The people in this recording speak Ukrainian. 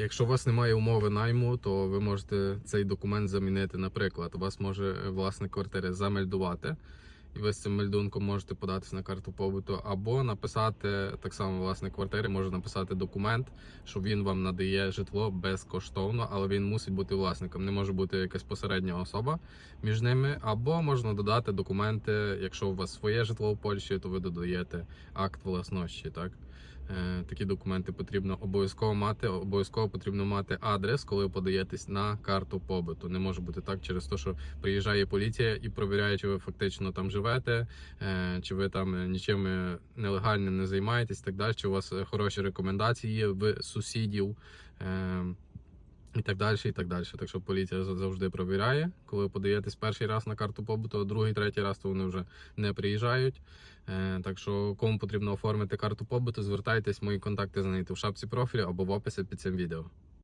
Якщо у вас немає умови найму, то ви можете цей документ замінити. Наприклад, вас може власник квартири замельдувати, і ви з цим мельдунком можете податися на карту побуту, або написати так само власник квартири може написати документ, що він вам надає житло безкоштовно, але він мусить бути власником. Не може бути якась посередня особа між ними. Або можна додати документи, якщо у вас своє житло в Польщі, то ви додаєте акт власності. Так Е, такі документи потрібно обов'язково мати. Обов'язково потрібно мати адрес, коли подаєтесь на карту побуту. Не може бути так через те, що приїжджає поліція і провіряє, чи ви фактично там живете, е, чи ви там нічим е, нелегальним не займаєтесь, так далі. Чи у вас е, хороші рекомендації є в сусідів. І так далі, і так далі. Так що поліція завжди провіряє, коли подаєтесь перший раз на карту побуту, а другий, третій раз то вони вже не приїжджають. Так що, кому потрібно оформити карту побуту, звертайтесь, мої контакти знайдете в шапці профілю або в описі під цим відео.